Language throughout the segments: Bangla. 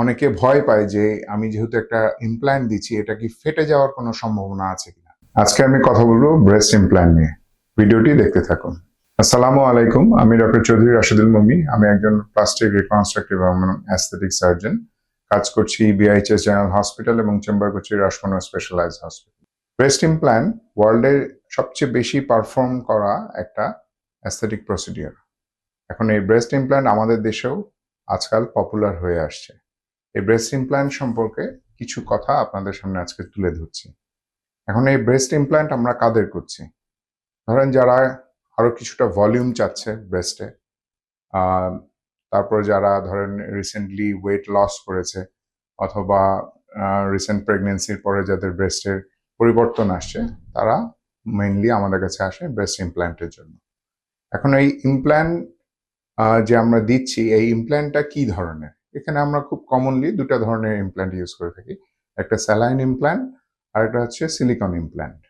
অনেকে ভয় পায় যে আমি যেহেতু একটা ইমপ্ল্যান্ট দিচ্ছি, এটা কি ফেটে যাওয়ার কোনো সম্ভাবনা আছে কিনা? আজকে আমি কথা বলব ব্রেস্ট ইমপ্ল্যান্ট নিয়ে। ভিডিওটি দেখতে থাকুন। আসসালামু আলাইকুম, আমি ডক্টর চৌধুরী রাশিদুল মমি। আমি একজন প্লাস্টিক রিকনস্ট্রাকটিভ এবং অ্যাস্থেটিক সার্জন কাজ করছি বিআইএইচএস জেনারেল হসপিটাল এবং চেম্বার করছি রাসমনো স্পেশালাইজ হসপিটাল ব্রেস্ট ইমপ্ল্যান্ট ওয়ার্ল্ডের সবচেয়ে বেশি পারফর্ম করা একটা অ্যাস্থেটিক প্রসিডিওর এখন এই ব্রেস্ট ইমপ্ল্যান্ট আমাদের দেশেও আজকাল পপুলার হয়ে আসছে। এই ব্রেস্ট ইমপ্ল্যান্ট সম্পর্কে কিছু কথা আপনাদের সামনে আজকে তুলে ধরছি। এখন এই ব্রেস্ট ইমপ্ল্যান্ট আমরা কাদের করছি? ধরেন যারা আরও কিছুটা ভলিউম চাচ্ছে ব্রেস্টে তারপর যারা ধরেন রিসেন্টলি ওয়েট লস করেছে অথবা রিসেন্ট প্রেগনেন্সির পরে যাদের ব্রেস্টের পরিবর্তন আসছে তারা মেইনলি আমাদের কাছে আসে ব্রেস্ট ইমপ্ল্যান্টের জন্য। এখন এই ইমপ্ল্যান্ট যে আমরা দিচ্ছি এই ইমপ্ল্যান্টটা কি ধরনের? এখানে আমরা খুব কমনলি দুটো ধরনের ইমপ্ল্যান্ট ইউজ করে থাকি। একটা স্যালাইন ইমপ্ল্যান্ট আর একটা হচ্ছে সিলিকন ইমপ্ল্যান্ট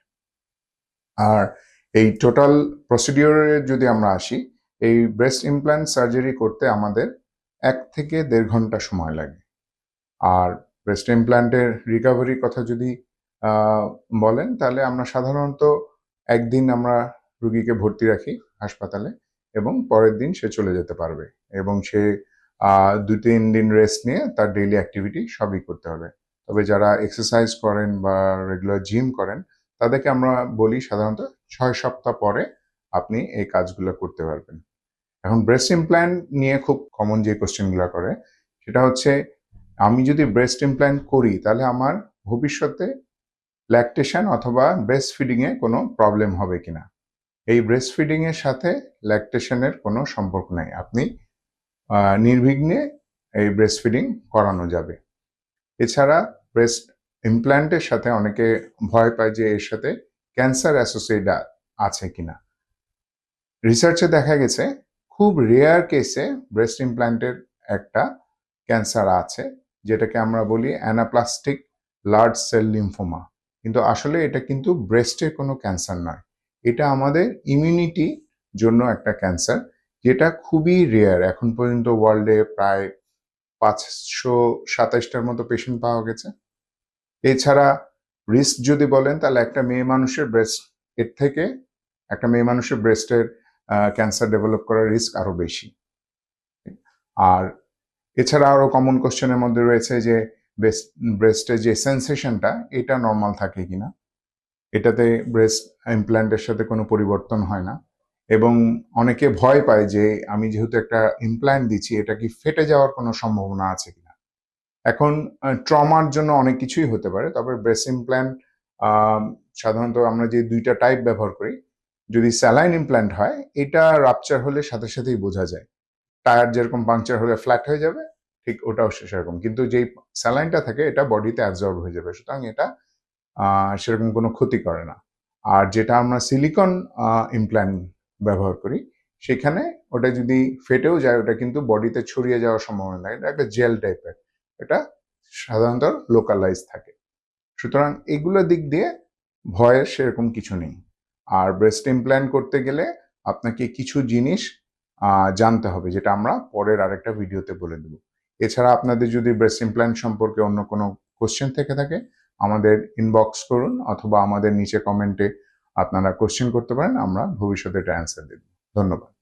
আর এই টোটাল প্রসিডিওরে যদি আমরা আসি, এই ব্রেস্ট ইমপ্ল্যান্ট সার্জারি করতে আমাদের এক থেকে দেড় ঘণ্টা সময় লাগে। আর ব্রেস্ট ইমপ্ল্যান্টের রিকভারির কথা যদি বলেন, তাহলে আমরা সাধারণত একদিন আমরা রুগীকে ভর্তি রাখি হাসপাতালে এবং পরের দিন সে চলে যেতে পারবে এবং সে দু তিন দিন রেস্ট নিয়ে তার ডেইলি অ্যাক্টিভিটি সবই করতে হবে। তবে যারা এক্সারসাইজ করেন বা রেগুলার জিম করেন, তাদেরকে আমরা বলি সাধারণত ছয় সপ্তাহ পরে আপনি এই কাজগুলো করতে পারবেন। এখন ব্রেস্ট ইমপ্ল্যান্ট নিয়ে খুব কমন যে কোশ্চেনগুলো করে, সেটা হচ্ছে আমি যদি ব্রেস্ট ইমপ্ল্যান্ট করি, তাহলে আমার ভবিষ্যতে ল্যাকটেশন অথবা ব্রেস্ট ফিডিংয়ে কোনো প্রবলেম হবে কিনা? এই ব্রেস্ট ফিডিংয়ের সাথে ল্যাকটেশনের কোনো সম্পর্ক নেই। আপনি নির্বিঘ্নে এই ব্রেস্ট ফিডিং করানো যাবে। এছাড়া ব্রেস্ট ইমপ্ল্যান্টের সাথে অনেকে ভয় পায় যে এর সাথে ক্যান্সার অ্যাসোসিয়েট আছে কিনা। রিসার্চে দেখা গেছে, খুব রেয়ার কেসে ব্রেস্ট ইমপ্ল্যান্টের একটা ক্যান্সার আছে, যেটাকে আমরা বলি অ্যানাপ্লাস্টিক লার্জ সেল লিম্ফোমা কিন্তু আসলে এটা কিন্তু ব্রেস্টের কোনো ক্যান্সার নয়। এটা আমাদের ইমিউনিটি জন্য একটা ক্যান্সার যেটা খুবই রেয়ার এখন পর্যন্ত ওয়ার্ল্ডে প্রায় পাঁচশো সাতাইশটার মতো পেশেন্ট পাওয়া গেছে। এছাড়া রিস্ক যদি বলেন, তাহলে একটা মেয়ে মানুষের ব্রেস্ট এর থেকে একটা মেয়ে মানুষের ব্রেস্টের ক্যান্সার ডেভেলপ করার রিস্ক আরও বেশি। আর এছাড়া আরও কমন কোশ্চেনের মধ্যে রয়েছে যে ব্রেস্টের যে সেন্সেশনটা এটা নর্মাল থাকে কিনা? এটাতে ব্রেস্ট ইমপ্ল্যান্টের সাথে কোনো পরিবর্তন হয় না। এবং অনেকে ভয় পায় যে আমি যেহেতু একটা ইমপ্ল্যান্ট দিচ্ছি, এটা কি ফেটে যাওয়ার কোনো সম্ভাবনা আছে কিনা? এখন ট্রমার জন্য অনেক কিছুই হতে পারে, তবে ব্রেস্ট ইমপ্ল্যান্ট সাধারণত আমরা যে দুইটা টাইপ ব্যবহার করি, যদি স্যালাইন ইমপ্ল্যান্ট হয়, এটা রাপচার হলে সাথে সাথেই বোঝা যায়। টায়ার যেরকম পাংচার হলে ফ্ল্যাট হয়ে যাবে, ঠিক ওটাও সেরকম। কিন্তু যেই স্যালাইনটা থাকে, এটা বডিতে অ্যাবজর্ব হয়ে যাবে, সুতরাং এটা সেরকম কোনো ক্ষতি করে না। আর যেটা আমরা সিলিকন ইমপ্ল্যান্ট ব্যবহার করি। সেখানে ওটা যদি ফেটেও যায়, ওটা কিন্তু বডিতে ছড়িয়ে যাওয়ার সম্ভাবনা থাকে। এটা একটা জেল টাইপের। এটা সাধারণত লোকালাইজ থাকে। সুতরাং এগুলো দিক দিয়ে ভয়ের সেরকম কিছু নেই। আর ব্রেস্ট ইমপ্ল্যান্ট করতে গেলে আপনাকে কিছু জিনিস জানতে হবে, যেটা আমরা পরের আরেকটা ভিডিওতে বলে দেব। এছাড়া আপনাদের যদি ব্রেস্ট ইমপ্ল্যান্ট সম্পর্কে অন্য কোনো কোশ্চেন থেকে থাকে, আমাদের ইনবক্স করুন, অথবা আমাদের নিচে কমেন্টে আপনারা কোশ্চেন করতে পারেন আমরা ভবিষ্যতে এটা অ্যান্সার দেব। ধন্যবাদ।